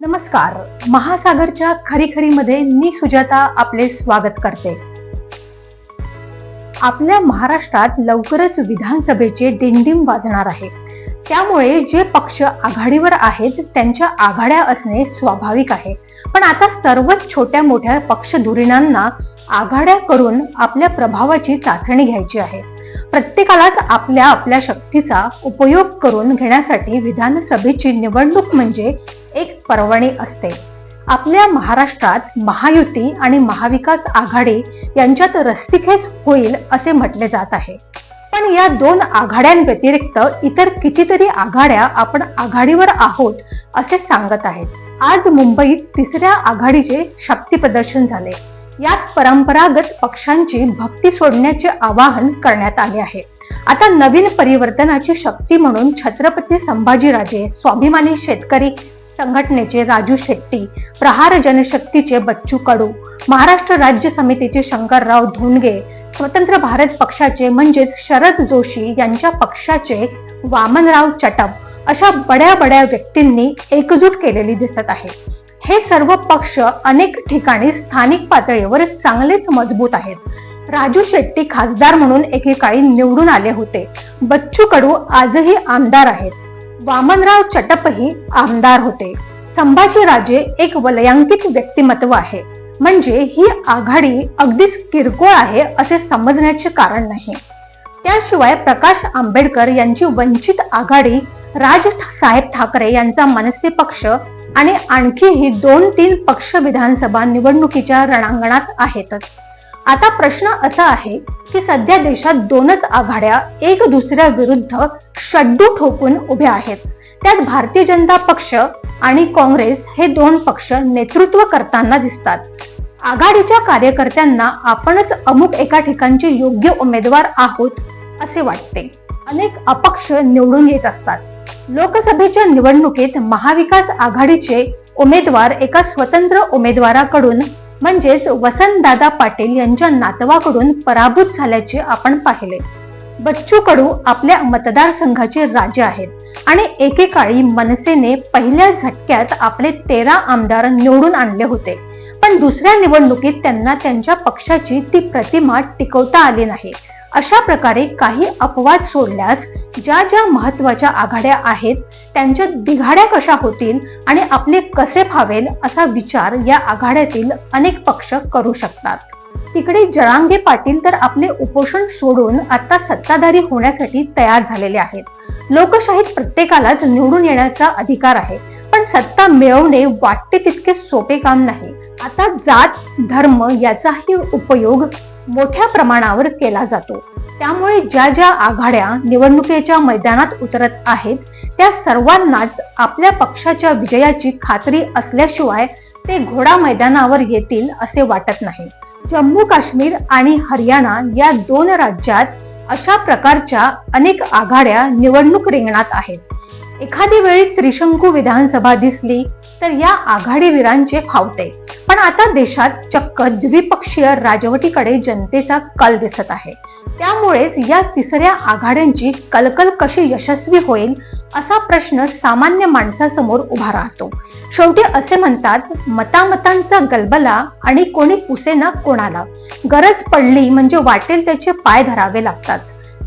नमस्कार. महासागरच्या खरी मध्ये मी सुजाता आपले स्वागत करते. आपल्या महाराष्ट्रात लवकरच विधानसभेचे डिंडिम वाजणार आहे. त्यामुळे जे पक्ष आघाडीवर आहेत त्यांच्या आघाड्या असणे स्वाभाविक आहे. पण आता सर्वच छोट्या मोठ्या पक्षधुरीणांना आघाड्या करून आपल्या प्रभावाची चाचणी घ्यायची आहे. प्रत्येकालाच आपल्या आपल्या शक्तीचा उपयोग करून घेण्यासाठी विधानसभेची निवडणूक म्हणजे एक पर्वणी असते. आपल्या महाराष्ट्रात महायुती आणि महाविकास आघाडी यांच्यात रस्सीखेच होईल असे म्हटले जात आहे. पण या दोन आघाड्यांव्यतिरिक्त इतर कितीतरी आघाड्या आपण आघाडीवर आहोत असे सांगत आहेत. आज मुंबईत तिसऱ्या आघाडीचे शक्ती प्रदर्शन झाले. यात परंपरागत पक्षांची भक्ती सोडण्याचे आवाहन करण्यात आले आहे. आता नवीन परिवर्तनाची शक्ती म्हणून छत्रपती संभाजीराजे स्वाभिमानी शेतकरी संघटनेचे राजू शेट्टी प्रहार जनशक्तीचे बच्चू कडू महाराष्ट्र राज्य समितीचे शंकरराव धोंडगे स्वतंत्र भारत पक्षाचे म्हणजेच शरद जोशी यांच्या पक्षाचे वामनराव चटप अशा बड्या बड्या व्यक्तींनी एकजूट केलेली दिसत आहे. हे सर्व पक्ष अनेक ठिकाणी स्थानिक पातळीवर चांगलेच मजबूत आहेत. राजू शेट्टी खासदार म्हणून एकेकाळी निवडून आले होते. बच्चू कडू आजही आमदार आहेत. वामनराव चटपही आमदार होते. संभाजीराजे एक वलयांकित व्यक्तिमत्व आहे. म्हणजे ही आघाडी अगदीच किरकोळ आहे असे समजण्याचे कारण नाही. त्याशिवाय प्रकाश आंबेडकर यांची वंचित आघाडी राज साहेब ठाकरे यांचा मनसे पक्ष आणि आणखीही दोन तीन पक्ष विधानसभा निवडणुकीच्या रणांगणात आहेतच. आता प्रश्न असा आहे की सध्या देशात दोनच आघाड्या एक दुसऱ्या विरुद्ध शड्डू ठोकून उभ्या आहेत. त्यात भारतीय जनता पक्ष आणि काँग्रेस हे दोन पक्ष नेतृत्व करताना दिसतात. आघाडीच्या कार्यकर्त्यांना आपणच अमुक एका ठिकाणचे योग्य उमेदवार आहोत असे वाटते. अनेक अपक्ष निवडून येत असतात. लोकसभेच्या निवडणुकीत महाविकास आघाडीचे उमेदवार एका स्वतंत्र उमेदवाराकडून म्हणजेच वसंतदादा पाटील यांच्या नातवाकडून पराभूत झाल्याचे आपण पाहिले. बच्चू कडू आपल्या मतदारसंघाचे राजे आहेत आणि एकेकाळी मनसेने पहिल्या झटक्यात आपले तेरा आमदार निवडून आणले होते. पण दुसऱ्या निवडणुकीत त्यांना त्यांच्या पक्षाची ती प्रतिमा टिकवता आली नाही. अशा प्रकारे काही अपवाद सोडल्यास ज्या ज्या महत्त्वाच्या आघाड्या आहेत त्यांच्या बिघाड्या कशा होतील आणि आपले कसे फावेल असा विचार या आघाड्यातील अनेक पक्ष करू शकतात. तिकडे जळांगे पाटील तर आपले उपोषण सोडून आता सत्ताधारी होण्यासाठी तयार झालेले आहेत. लोकशाहीत प्रत्येकालाच निवडून येण्याचा अधिकार आहे पण सत्ता मिळवणे वाटते तितके सोपे काम नाही. आता जात धर्म याचाही उपयोग मोठ्या प्रमाणावर केला जातो. त्यामुळे ज्या ज्या आघाड्या निवडणुकीच्या मैदानात उतरत आहेत त्या सर्वांनाच आपल्या पक्षाच्या विजयाची खात्री असल्याशिवाय ते घोडा मैदानावर येतील असे वाटत नाही. जम्मू काश्मीर आणि हरियाणा या दोन राज्यात अशा प्रकारच्या अनेक आघाड्या निवडणूक रिंगणात आहेत. एखादी वेळी त्रिशंकू विधानसभा दिसली तर या आघाडीवीरांचे फावते पण आता देशात चक्क द्विपक्षीय राजवटीकडे जनतेचा कल दिसत आहे. त्यामुळेच या तिसऱ्या आघाड्यांची कलकल कशी यशस्वी होईल असा प्रश्न सामान्य माणसासमोर उभा राहतो. शेवटी असे म्हणतात मतामतांचा गलबला आणि कोणी पुसेना कोणाला. गरज पडली म्हणजे वाटेल त्याचे पाय धरावे लागतात.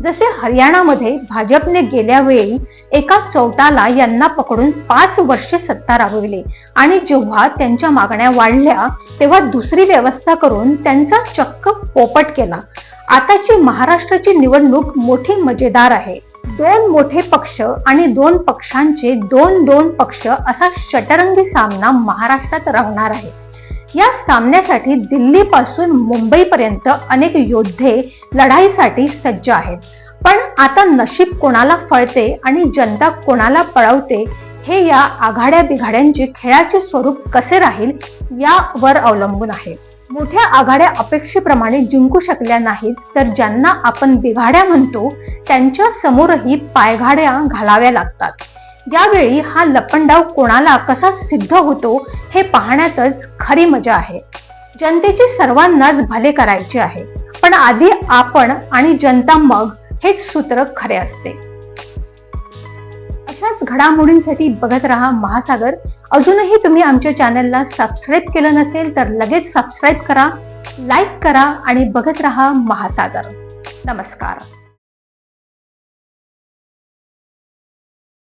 जसे हरियाणामध्ये भाजपने गेल्या वेळी एका चौटाला यांना पकडून पाच वर्षे सत्ता राबविली. आणि जेव्हा त्यांच्या मागण्या वाढल्या तेव्हा दुसरी व्यवस्था करून त्यांचा चक्क पोपट केला. आताची महाराष्ट्राची निवडणूक मोठी मजेदार आहे. दोन मोठे पक्ष आणि दोन पक्षांचे दोन दोन पक्ष असा शटरंगी सामना महाराष्ट्रात राहणार आहे. या सामन्यासाठी दिल्ली पासून मुंबईपर्यंत अनेक योद्धे लढाईसाठी सज्ज आहेत. पण आता नशीब कोणाला फळते आणि जनता कोणाला पळवते हे या आघाड्या बिघाड्यांचे खेळाचे स्वरूप कसे राहील यावर अवलंबून आहे. मोठ्या आघाड्या अपेक्षेप्रमाणे जिंकू शकल्या नाहीत तर ज्यांना आपण बिघाड्या म्हणतो त्यांच्या समोरही पायघाड्या घालाव्या लागतात. यावेळी हा लपंडाव कोणाला कसा सिद्ध होतो हे पाहण्यातच खरी मजा आहे. जनतेची सर्वांनाच भले करायचे आहे पण आधी आपण आणि जनता मग हेच सूत्र खरे असते. अशाच घडामोडींसाठी बघत राहा महासागर. अजूनही तुम्ही आमच्या चॅनलला सबस्क्राईब केलं नसेल तर लगेच सबस्क्राईब करा लाईक करा आणि बघत रहा महासागर. नमस्कार.